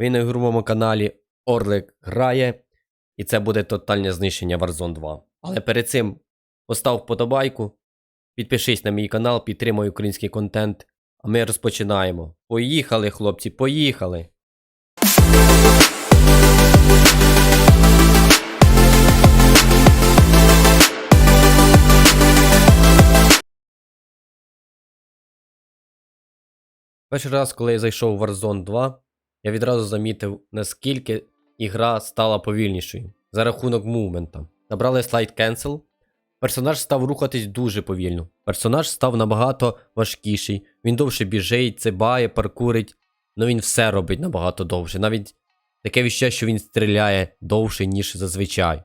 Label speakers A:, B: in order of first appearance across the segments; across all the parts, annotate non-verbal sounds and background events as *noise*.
A: Ви на ігровому каналі Орлик грає, і це буде тотальне знищення Warzone 2. Але перед цим постав вподобайку, підпишись на мій канал, підтримай український контент. А ми розпочинаємо. Поїхали, хлопці, поїхали! Перший раз, коли я зайшов в Warzone 2, я відразу замітив, наскільки ігра стала повільнішою за рахунок мувмента. Набрали слайд Cancel. Персонаж став рухатись дуже повільно. Персонаж став набагато важкіший. Він довше біжить, цибає, паркурить. Ну він все робить набагато довше. Навіть таке відчуття, що він стріляє довше, ніж зазвичай.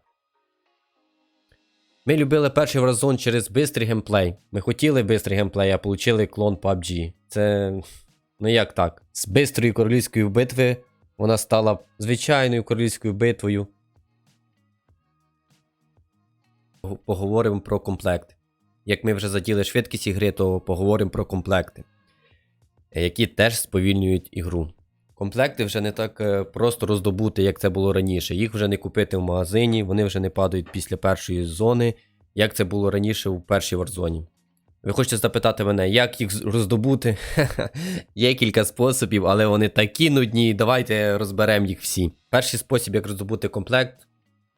A: Ми любили перший Warzone через бистрий геймплей. Ми хотіли бистрий геймплей, а отримали клон PUBG. Це. Ну як так? З бистрої королівської битви вона стала звичайною королівською битвою. Поговоримо про комплекти. Як ми вже заділи швидкість ігри, то поговоримо про комплекти, які теж сповільнюють ігру. Комплекти вже не так е, просто роздобути, як це було раніше. Їх вже не купити в магазині, вони вже не падають після першої зони, як це було раніше у першій варзоні. Ви хочете запитати мене, як їх роздобути? *laughs* Є кілька способів, але вони такі нудні. Давайте розберемо їх всі. Перший спосіб, як роздобути комплект,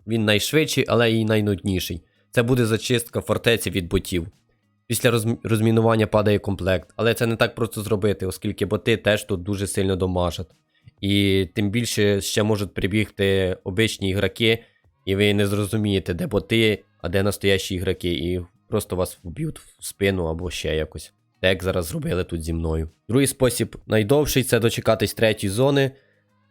A: він найшвидший, але і найнудніший. Це буде зачистка фортеці від ботів. Після розм- розмінування падає комплект, але це не так просто зробити, оскільки боти теж тут дуже сильно домажать. І тим більше ще можуть прибігти обичні ігроки, і ви не зрозумієте, де боти, а де настоящі ігроки, і просто вас вб'ють в спину або ще якось. Так як зараз зробили тут зі мною. Другий спосіб найдовший це дочекатись третьої зони.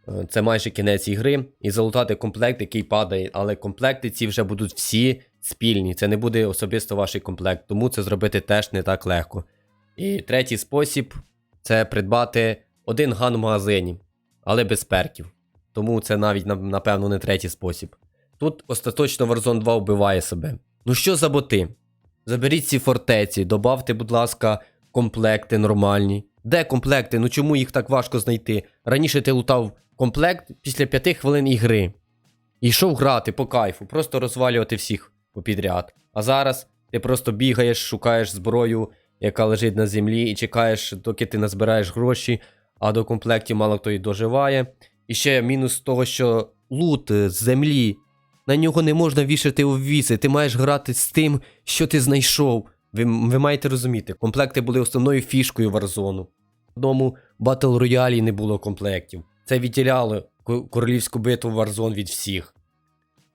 A: Е, Це майже кінець ігри, і залутати комплект, який падає, але комплекти ці вже будуть всі спільні. Це не буде особисто ваш комплект, тому це зробити теж не так легко. І третій спосіб це придбати один ган в магазині, але без перків. Тому це навіть напевно не третій спосіб. Тут остаточно Warzone 2 вбиває себе. Ну що за боти? Заберіть ці фортеці, добавте, будь ласка, комплекти нормальні. Де комплекти? Ну чому їх так важко знайти? Раніше ти лутав комплект після 5 хвилин ігри. І йшов грати по кайфу, просто розвалювати всіх попідряд. А зараз ти просто бігаєш, шукаєш зброю, яка лежить на землі, і чекаєш, доки ти назбираєш гроші, а до комплектів мало хто і доживає. І ще мінус того, що лут з землі. На нього не можна вішати обвіси, ти маєш грати з тим, що ти знайшов. Ви, ви маєте розуміти, комплекти були основною фішкою Warzone. Одному Battle Royale не було комплектів. Це відділяло королівську битву Warzone від всіх.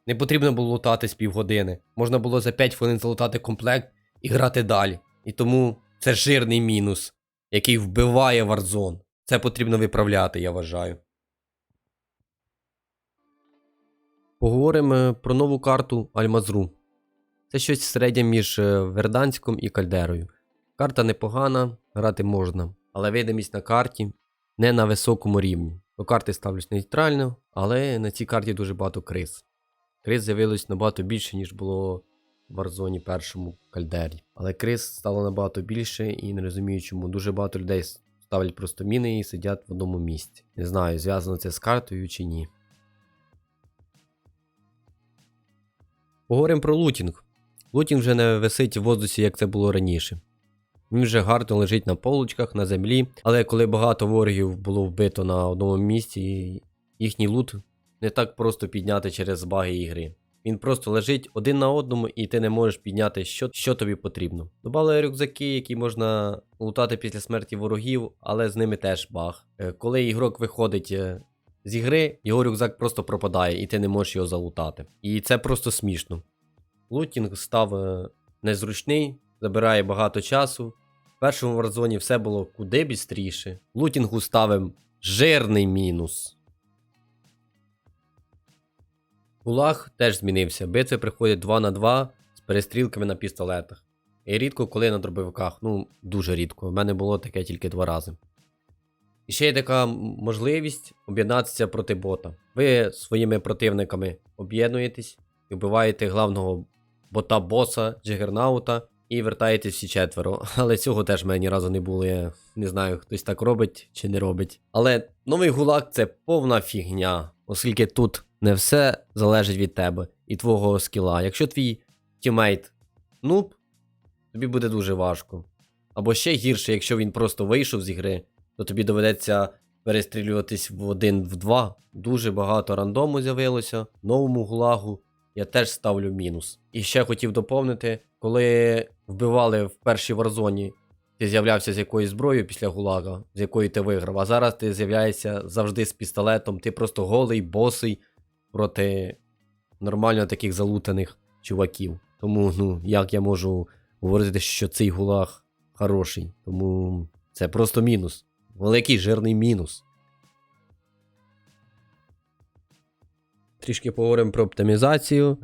A: Не потрібно було лутати з півгодини. Можна було за 5 хвилин залутати комплект і грати далі. І тому це жирний мінус, який вбиває Warzone. Це потрібно виправляти, я вважаю. Поговоримо про нову карту Альмазру. Це щось середнє між е, Верданськом і Кальдерою. Карта непогана, грати можна, але видимість на карті не на високому рівні. До карти ставлюсь нейтрально, але на цій карті дуже багато криз. Криз з'явилось набагато більше, ніж було в Warzone першому Кальдері. Але криз стало набагато більше і не розумію, чому дуже багато людей ставлять просто міни і сидять в одному місці. Не знаю, зв'язано це з картою чи ні. Поговоримо про лутінг. Лутінг вже не висить в воздусі, як це було раніше. Він вже гарно лежить на полочках, на землі, але коли багато ворогів було вбито на одному місці, їхній лут не так просто підняти через баги ігри. Він просто лежить один на одному, і ти не можеш підняти, що, що тобі потрібно. Добавили рюкзаки, які можна лутати після смерті ворогів, але з ними теж баг. Е, Коли ігрок виходить е, з ігри, його рюкзак просто пропадає, і ти не можеш його залутати. І це просто смішно. Лутінг став е, незручний, забирає багато часу. В першому Warzone все було куди бістріше. Лутінгу ставим жирний мінус. Гулаг теж змінився. Битви приходять 2 на 2 з перестрілками на пістолетах. І рідко коли на дробовиках. Ну, дуже рідко. У мене було таке тільки два рази. І ще є така можливість об'єднатися проти бота. Ви своїми противниками об'єднуєтесь і вбиваєте главного бота боса Джигернаута і вертаєтесь всі четверо. *laughs* Але цього теж в мене ні разу не було. Я не знаю, хтось так робить чи не робить. Але новий гулаг це повна фігня, оскільки тут не все залежить від тебе і твого скіла. Якщо твій тімейт нуб, тобі буде дуже важко. Або ще гірше, якщо він просто вийшов з ігри, то тобі доведеться перестрілюватись в один в два. Дуже багато рандому з'явилося. Новому гулагу я теж ставлю мінус. І ще хотів доповнити, коли вбивали в першій варзоні, ти з'являвся з якоюсь зброєю після гулага, з якої ти виграв. А зараз ти з'являєшся завжди з пістолетом. Ти просто голий, босий проти нормально таких залутаних чуваків. Тому, ну, як я можу говорити, що цей гулаг хороший. Тому це просто мінус. Великий жирний мінус. Трішки поговоримо про оптимізацію,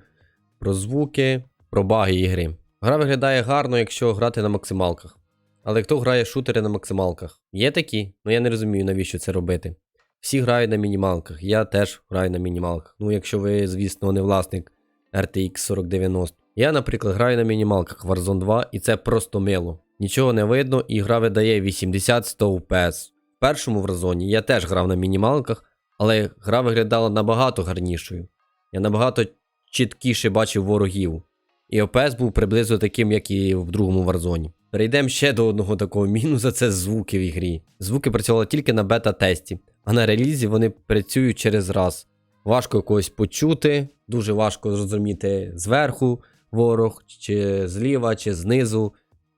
A: про звуки, про баги ігри. Гра виглядає гарно, якщо грати на максималках. Але хто грає шутери на максималках? Є такі, але я не розумію, навіщо це робити. Всі грають на мінімалках, я теж граю на мінімалках. Ну, якщо ви, звісно, не власник RTX 4090. Я, наприклад, граю на мінімалках Warzone 2, і це просто мило. Нічого не видно, і гра видає 80-100 FPS. В першому Warzone я теж грав на мінімалках, але гра виглядала набагато гарнішою. Я набагато чіткіше бачив ворогів. І ОПС був приблизно таким, як і в другому Warzone. Перейдемо ще до одного такого мінуса це звуки в ігрі. Звуки працювали тільки на бета-тесті, а на релізі вони працюють через раз. Важко когось почути, дуже важко зрозуміти зверху ворог, чи зліва, чи знизу.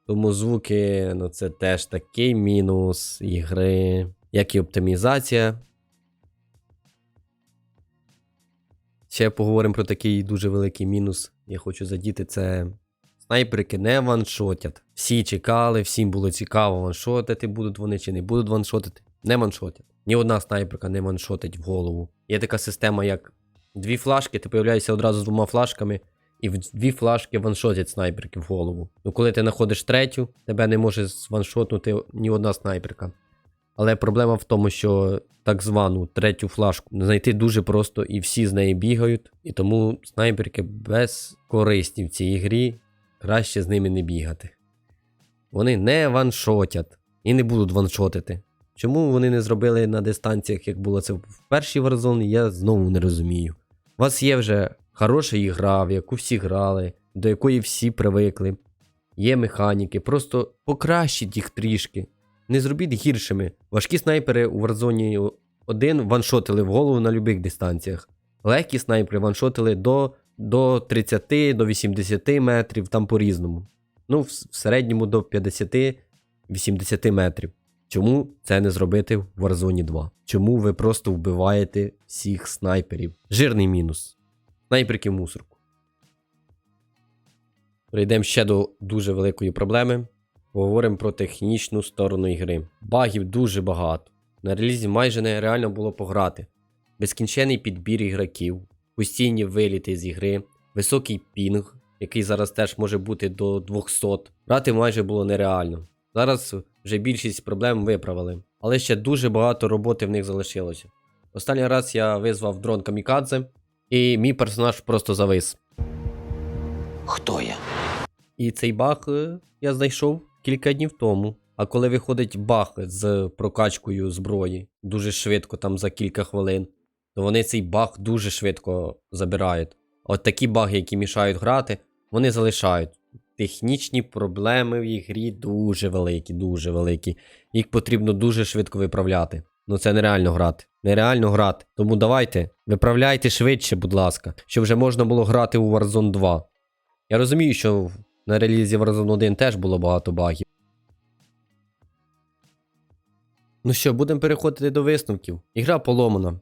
A: Тому звуки, ну це теж такий мінус ігри, як і оптимізація. Ще поговоримо про такий дуже великий мінус. Я хочу задіти це. Снайперки не ваншотять. Всі чекали, всім було цікаво, ваншотити будуть вони чи не будуть ваншотити. Не ваншотять. Ні одна снайперка не ваншотить в голову. Є така система, як дві флажки, ти появляєшся одразу з двома флажками, і в дві флажки ваншотять снайперки в голову. Ну коли ти знаходиш третю, тебе не може ваншотнути ні одна снайперка. Але проблема в тому, що так звану третю флажку знайти дуже просто і всі з неї бігають. І тому снайперки безкорисні в цій грі. Краще з ними не бігати. Вони не ваншотять і не будуть ваншотити. Чому вони не зробили на дистанціях, як було це в першій Warzone, я знову не розумію. У вас є вже хороша ігра, в яку всі грали, до якої всі привикли. Є механіки, просто покращіть їх трішки. Не зробіть гіршими. Важкі снайпери у Warzone 1 ваншотили в голову на любих дистанціях. Легкі снайпери ваншотили до, до 30, до 80 метрів, там по-різному. Ну, в, в середньому до 50-80 метрів. Чому це не зробити в Warzone 2? Чому ви просто вбиваєте всіх снайперів? Жирний мінус. Снайперки мусорку. Перейдемо ще до дуже великої проблеми. Поговоримо про технічну сторону ігри. Багів дуже багато. На релізі майже нереально було пограти. Безкінчений підбір ігроків, постійні виліти з ігри, високий пінг, який зараз теж може бути до 200. Грати майже було нереально. Зараз вже більшість проблем виправили, але ще дуже багато роботи в них залишилося. Останній раз я визвав дрон Камікадзе, і мій персонаж просто завис.
B: Хто я?
A: І цей баг е, я знайшов кілька днів тому. А коли виходить баг з прокачкою зброї дуже швидко, там за кілька хвилин, то вони цей баг дуже швидко забирають. От такі баги, які мішають грати, вони залишають. Технічні проблеми в ігрі дуже великі, дуже великі. Їх потрібно дуже швидко виправляти. Ну це нереально грати. Нереально грати. Тому давайте, виправляйте швидше, будь ласка, щоб вже можна було грати у Warzone 2. Я розумію, що на релізі Warzone 1 теж було багато багів. Ну що, будемо переходити до висновків. Ігра поломана,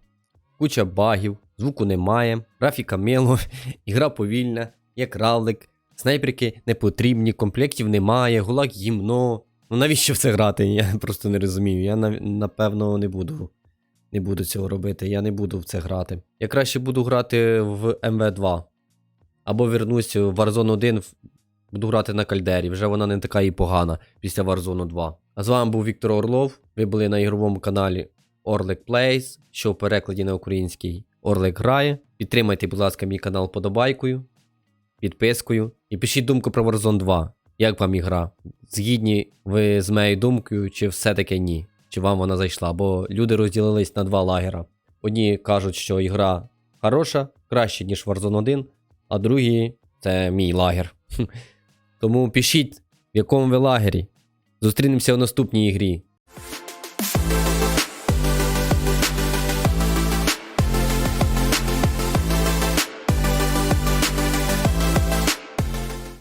A: куча багів, звуку немає, графіка мило, *laughs* ігра повільна, як равлик, снайперки не потрібні, комплектів немає, гулак гімно. Ну навіщо в це грати? Я *laughs* просто не розумію. Я напевно не буду. Не буду цього робити, я не буду в це грати. Я краще буду грати в МВ2. Або вернусь в Warzone 1, в- буду грати на кальдері. Вже вона не така і погана після Warzone 2. А з вами був Віктор Орлов. Ви були на ігровому каналі Орлик Plays, що в перекладі на український Орлик грає. Підтримайте, будь ласка, мій канал подобайкою, підпискою і пишіть думку про Warzone 2. Як вам ігра? Згідні ви з моєю думкою, чи все-таки ні? Чи вам вона зайшла? Бо люди розділились на два лагера. Одні кажуть, що ігра хороша, краще, ніж Warzone 1, а другі це мій лагер. *laughs* Тому пишіть, в якому ви лагері. Зустрінемося у наступній ігрі.